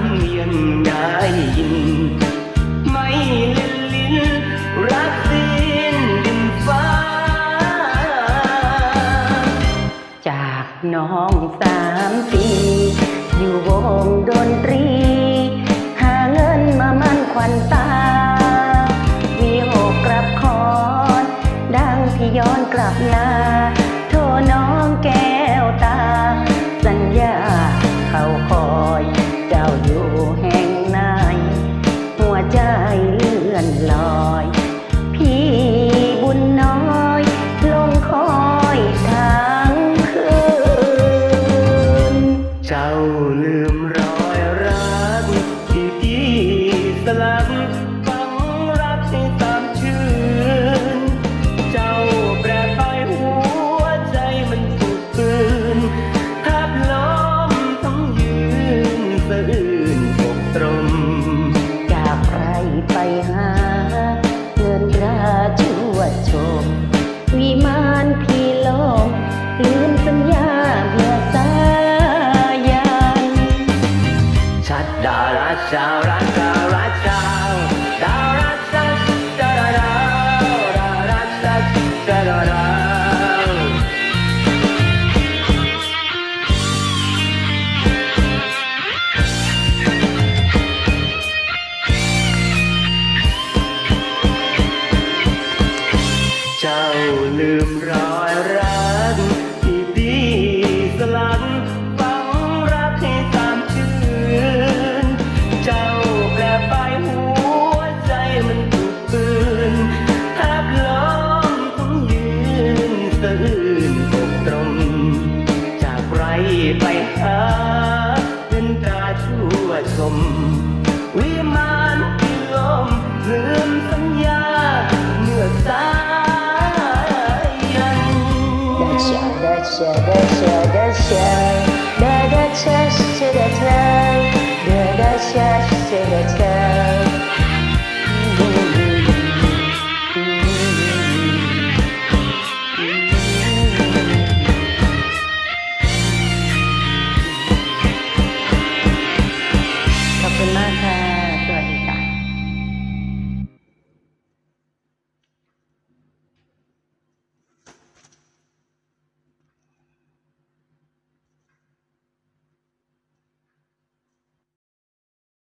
ำเนียงได้ยิน ไม่ลิ้นลิ้นรักดินดินฟ้า จากน้องสามปีอยู่วงดนตรี now you. terima มรอยรักที่ดีสลักฟังรักให้ตามชื่น เจ้าแปรไปหัวใจมันถูกปืนทับล้อมต้องยืนสะอื้นตกตรม จากไรไปหาเป็นตาชั่วชมวิมาน sugar, sugar, sugar, sugar. Sugar, sugar, sugar, sugar. Sugar, sugar, sugar, sugar.